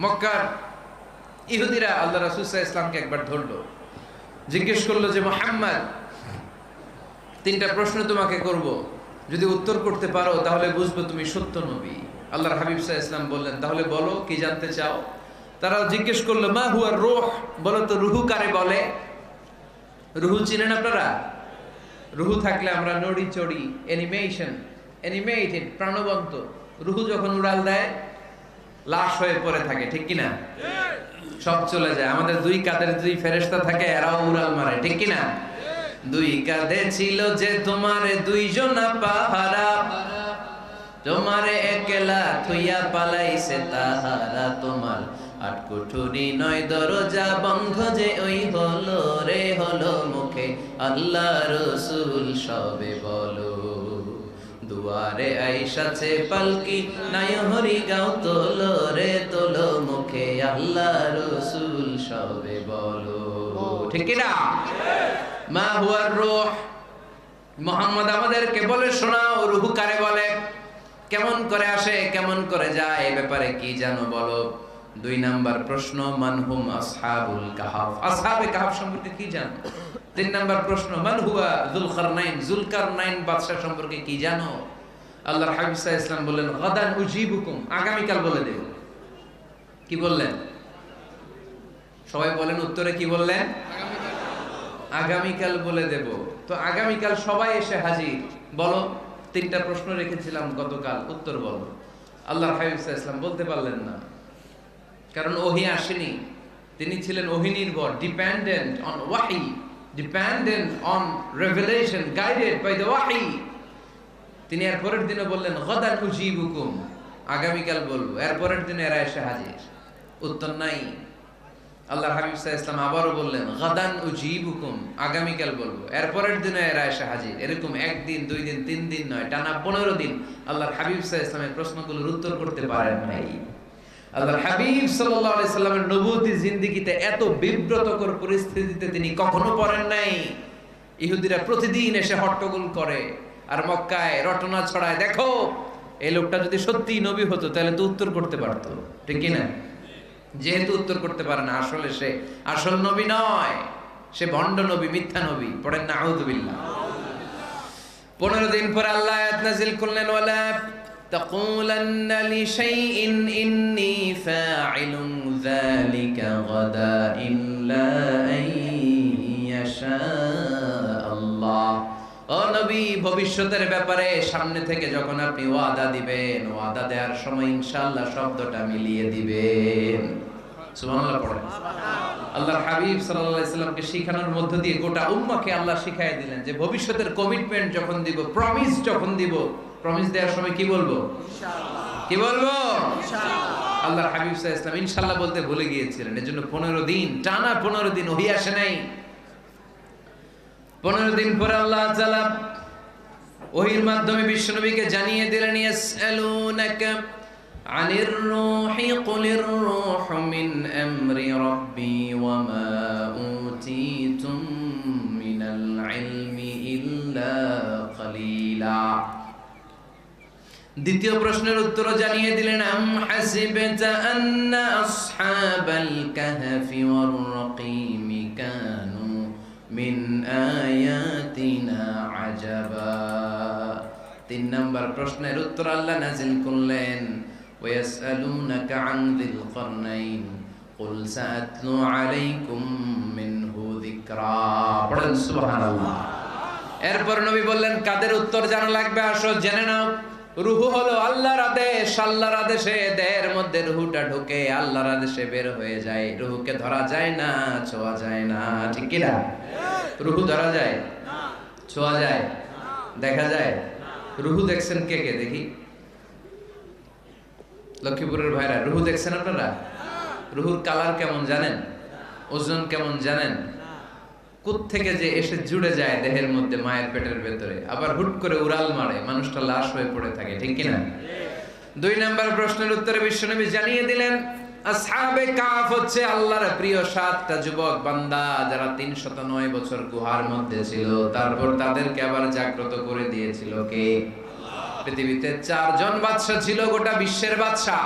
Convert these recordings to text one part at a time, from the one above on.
মক্কার ইহুদিরা আল্লাহ রাসুসাহ ইসলামকে একবার ধরলো। জিজ্ঞেস করল যে, মোহাম্মদ, তিনটা প্রশ্ন তোমাকে করব। যদি উত্তর করতে পারো, তাহলে বুঝব তুমি সত্য নবী। আল্লাহর হাবিব সাহা ইসলাম বললেন, তাহলে বলো, কি জানতে চাও? তারা জিজ্ঞেস করল, মা হুয়ার রোহ? বলো তো, রুহু কারে বলে? রুহু চিনেন আপনারা? রুহু থাকলে আমরা নড়ি চড়ি অ্যানিমেশন অ্যানিমেটেড প্রাণবন্ত। রুহু যখন উড়াল দেয় লাশ হয়ে পড়ে থাকে, ঠিক কিনা? সব চলে যায়। আমাদের দুই কাদের দুই ফেরেশতা থাকে, এরাও উড়াল মারে, ঠিক কিনা? দুই কাঁধে ছিল যে তোমার দুইজন পাহারা, তোমারে একলা থুইয়া পালাইছে তাহারা তোমার। আট কুঠুরি নয় দরজা বন্ধ যে ওই হলো রে, হলো মুখে। আল্লাহ রসুল সবে বলো। দুয়ারে আইসাছে পালকি, নাই হরি গাও তোলো রে তোলো মুখে, আল্লাহ রসুল সবে বলো। ঠিক না? মা হুয়ার রূহ। মোহাম্মদ আমাদেরকে বলে শোনাও, রুহু কারে বলে? কেমন করে আসে, কেমন করে যায়, এ ব্যাপারে কি জানো বলো। দুই নাম্বার প্রশ্ন মানহুম আসহাবুল কাহাফ। আসহাবে কাহাফ সম্পর্কে কি জানো? তিন নাম্বার প্রশ্ন, মান হুয়া জুলকারনাইন। জুলকারনাইন বাদশা সম্পর্কে কি জানো? আল্লাহর হাবিব সাল্লাল্লাহু ইসলাম বললেন, গাদান উজিবুকুম। আগামীকাল বলে দেব। কি বললেন? সবাই বলেন উত্তরে কি বললেন? আগামীকাল বলে দেব। তো আগামীকাল সবাই এসে হাজির। বলো, তিনটা প্রশ্ন রেখেছিলাম গতকাল। উত্তর বলো। আল্লাহর হাবিব সাল্লাল্লাহু ইসলাম বলতে পারলেন না। কারণ ওহি আসেনি। তিনি ছিলেন ওহি নির্ভর ডিপেন্ডেন্ট অন ওয়াহি dependent on revelation guided by the ওয়াহি তিনি এর পরের দিনে বললেন গদান উজিবুকুম আগামীকাল বলব। এর পরের দিনে এরা এসে হাজির। উত্তর নাই। আল্লাহ হাবিব সাহা ইসলাম আবারও বললেন গাদান উজিবুকুম আগামীকাল বলব। এর পরের দিনে এরা এসে হাজির। এরকম একদিন, দুই দিন, তিন দিন নয়, টানা পনেরো দিন আল্লাহর হাবিব সাহা ইসলামের প্রশ্নগুলোর উত্তর করতে পারেন নাই। আল্লাহর হাবিব সাল্লাল্লাহু আলাইহি সাল্লামের নবুয়তি জিন্দেগিতে এত বিব্রতকর পরিস্থিতিতে তিনি কখনো পড়েন নাই। ইহুদিরা প্রতিদিন এসে হট্টগোল করে আর মক্কায় রটনা ছড়ায়। দেখো এই লোকটা যদি সত্যি নবী হতো তাহলে তো উত্তর করতে পারতো। ঠিক না? যেহেতু উত্তর করতে পারে না আসলে সে আসল নবী নয়। সে ভণ্ড নবী মিথ্যা নবী। পড়েন না আউযুবিল্লাহ পনেরো দিন পর আল্লাহ করলেন ওয়ালা تقولن لشيء إني فاعل ذلك غدا إلا أن يشاء الله ও নবী ভবিষ্যতের ব্যাপারে সামনে থেকে যখন আপনি ওয়াদা দিবেন ওয়াদা দেওয়ার সময় ইনশাআল্লাহ শব্দটা মিলিয়ে দিবেন সুবহানাল্লাহ পড়েন আল্লাহর হাবিব সাল্লাল্লাহু আলাইহি সাল্লামকে শিখানোর মধ্য দিয়ে গোটা উম্মাহকে আল্লাহ শিখাই দিলেন যে ভবিষ্যতের কমিটমেন্ট যখন দিব প্রমিস যখন দিব প্রমিস দেওয়ার সময় কি বলব? কি বলব? আল্লাহর হাবিব আলাইহি সাল্লাম বলতে ভুলে গিয়েছিলেন এজন্য 15 দিন টানা 15 দিন ওহি আসে নাই। পনেরো দিন পরে আল্লাহ তাআলা ওহির মাধ্যমে বিশ্বনবীকে জানিয়ে দিলেন ইয়াসআলুনাকা আনির রূহি কুলির রূহু মিন আমরি রাব্বি ওয়া মা উতীতুম মিনাল ইলমি ইল্লা কালিলা। দ্বিতীয় প্রশ্নের উত্তর জানিয়ে দিলেন আম হাসিবতা আন্না আসহাবাল কাহফি ওয়ার রাকিমি কানু মিন আয়াতিনা আজাবা তিন নম্বর প্রশ্নের উত্তর আল্লাহ নাজিল করলেন ويسألونك عن ذي القرنين قل سأتلو عليكم منه ذكرا পড়েন সুবহানাল্লাহ এরপর নবী বললেন কাদের উত্তর জানা লাগবে আসো জেনে নাও রুহু হলো আল্লাহর আদেশ, আল্লাহর আদেশে দেহের মধ্যে রুহুটা ঢুকে আল্লাহর আদেশে বের হয়ে যায়। রুহুকে ধরা যায় না, ছোঁয়া যায় না, ঠিক কি না? রুহু ধরা যায়? ছোঁয়া যায়? দেখা যায়? রুহু দেখছেন কে কে? দেখি। লক্ষ্মীপুরের ভাইরা, রুহু দেখছেন আপনারা? রুহুর কালার কেমন জানেন? ওজন কেমন জানেন? থেকে যে এসে জুড়ে যায় দেহের মধ্যে মায়ের পেটের ভেতরে, আবার হুট করে উড়াল মারে, মানুষটা লাশ হয়ে পড়ে থাকে, ঠিক কিনা? দুই নাম্বার প্রশ্নের উত্তরে বিশ্বনবী জানিয়ে দিলেন, আসহাবে কাফ হচ্ছে আল্লাহর প্রিয় সাতটা যুবক বান্দা যারা তিনশত নয় বছর গুহার মধ্যে ছিল, তারপর তাদেরকে আবার জাগ্রত করে দিয়েছিল কে? পৃথিবীতে চারজন বাদশা ছিল, গোটা বিশ্বের বাদশা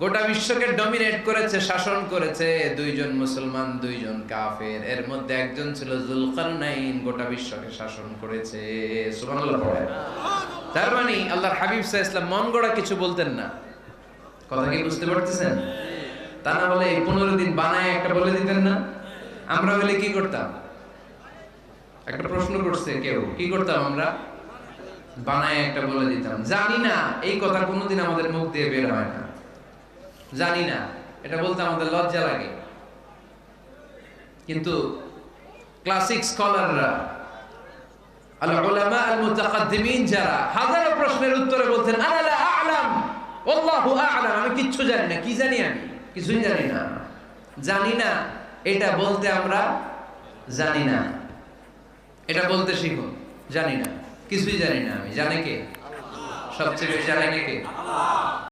গোটা বিশ্বকে ডমিনেট করেছে, শাসন করেছে, দুইজন মুসলমান, দুইজন কাফের। এর মধ্যে একজন ছিল জুলকারনাইন, গোটা বিশ্বকে শাসন করেছে। তার মানে আল্লাহর হাবিব সাল্লাল্লাহু আলাইহি মন গড়া কিছু বলতেন না। কথা কি বুঝতে পারতেছেন? তা না হলে পনেরো দিন বানায় একটা বলে দিতেন না। আমরা হলে কি করতাম? একটা প্রশ্ন করছে কেউ, কি করতাম আমরা? বানায় একটা বলে দিতাম। জানি না, এই কথা কোনোদিন আমাদের মুখ দিয়ে বের হয় না। জানি না। এটা বলতে আমাদের লজ্জা লাগে। কিন্তু ক্লাসিক স্কলাররা প্রশ্নের উত্তরে বলতেন আমি কিচ্ছু কি জানি আমি? কিছুই জানি না। এটা বলতে আমরা জানি না। এটা বলতে কিছুই জানি না আমি। জানে কে? সবচেয়ে বেশি জানে কে?